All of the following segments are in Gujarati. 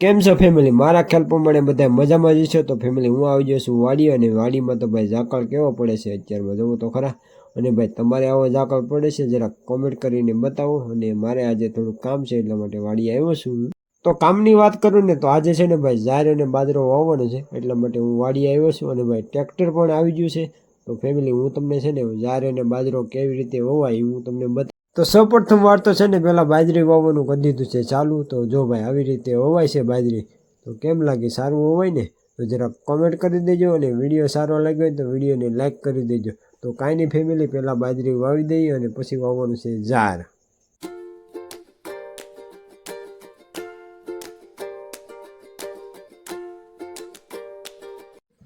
કેમ છો ફેમિલી મારા ખ્યાલ પ્રમાણે બધા મજામાં જ છો? તો ફેમિલી હું આવી ગયો છું વાડી અને વાડીમાં તો ભાઈ ઝાકળ કેવો પડે છે? અત્યારમાં જવું તો ખરા. અને ભાઈ, તમારે આવો ઝાકળ પડે છે? જરા કોમેન્ટ કરીને બતાવો. અને મારે આજે થોડું કામ છે, એટલા માટે વાડી આવ્યો છું. તો કામની વાત કરું ને, તો આજે છે ને ભાઈ ઝાર અને બાજરો વાવવાનો છે. એટલા માટે હું વાડી આવ્યો છું અને ભાઈ ટ્રેક્ટર પણ આવી ગયું છે. તો ફેમિલી હું તમને છે ને ઝાર અને બાજરો કેવી રીતે વવાય હું તમને બતા તો સૌપ્રથમ વાર તો છે ને પહેલાં બાજરી વાવવાનું કરી દીધું છે ચાલુ. તો જો ભાઈ આવી રીતે વવાય છે બાજરી, તો કેમ લાગી? સારું હોવાય ને? તો જરા કોમેન્ટ કરી દેજો અને વીડિયો સારો લાગ્યો હોય તો વિડીયોને લાઇક કરી દેજો. તો કાંઈની ફેમિલી પહેલાં બાજરી વાવી દઈએ અને પછી વાવવાનું છે ઝાર.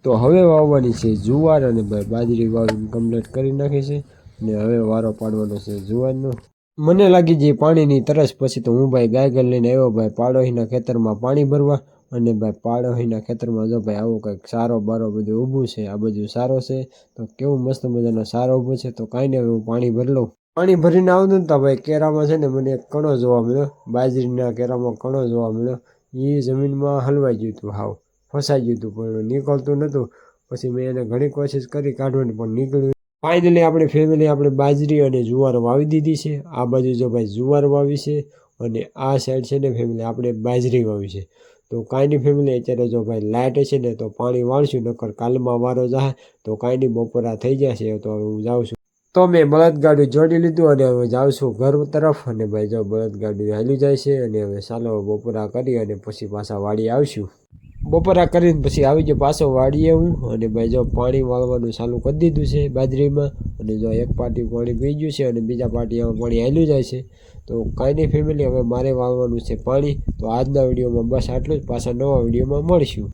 તો હવે વાવવાની છે જુવાર અને બાજરી વાવીને કમ્પ્લીટ કરી નાખી છે. અને હવે વારો પાડવાનો છે જુવારનો મને લાગી જઈ પાણીની તરસ, પછી તો હું ભાઈ ગાય ગાય લઈને આવ્યો, ભાઈ પાડોહીના ખેતરમાં પાણી ભરવા અને ભાઈ પાડોહીના ખેતરમાં જો ભાઈ આવું કંઈક સારો બારો બધું ઊભું છે, આ બધું સારો છે, તો કેવું મસ્ત મજાનો સારો ઊભો છે, તો કાંઈ નહીં હું પાણી ભરી લઉં. પાણી ભરીને આવતો ને તો ભાઈ કેરામાં છે ને મને એક કણો જોવા મળ્યો, બાજરીના કેરામાં કણો જોવા મળ્યો. એ જમીનમાં હલવાઈ ગયું હતું હાવ, ફસાઈ ગયું હતું પણ નીકળતું નહોતું. પછી મેં એને ઘણી કોશિશ કરી કાઢવાની પણ નીકળ્યું ફાઇનલી આપણે ફેમિલી આપણે બાજરી અને જુવાર વાવી દીધી છે. આ બાજુ જો ભાઈ જુવાર વાવી છે અને આ સાઈડ છે ને ફેમિલી આપણે બાજરી વાવી છે. તો કાંઈ નહીં ફેમિલી અત્યારે જો ભાઈ લાઇટ હશે ને તો પાણી વાળશું, નકર કાલમાં વારો જાય તો કાંઈ નહીં બપોરા થઈ જશે, તો હવે હું જાઉં છું. તો મેં બળદગાડું જોડી લીધું અને હવે જાઉં છું ઘર તરફ અને ભાઈ જો બળદગાડું હાલી જાય છે અને હવે ચાલો બપોરા કરી અને પછી પાછા વાડી આવશું. બપોરા કરીને પછી આવી ગયો પાછો વાળીએ હું અને ભાઈ જો પાણી વાળવાનું ચાલુ કરી દીધું છે બાજરીમાં, અને જો એક પાટી પાણી પી ગયું છે અને બીજા પાટીમાં પાણી હાલ્યું જાય છે. તો કાંઈ નહીં ફેમિલી હવે મારે વાળવાનું છે પાણી. તો આજના વિડીયોમાં બસ આટલું જ. પાછા નવા વિડીયોમાં મળીશું.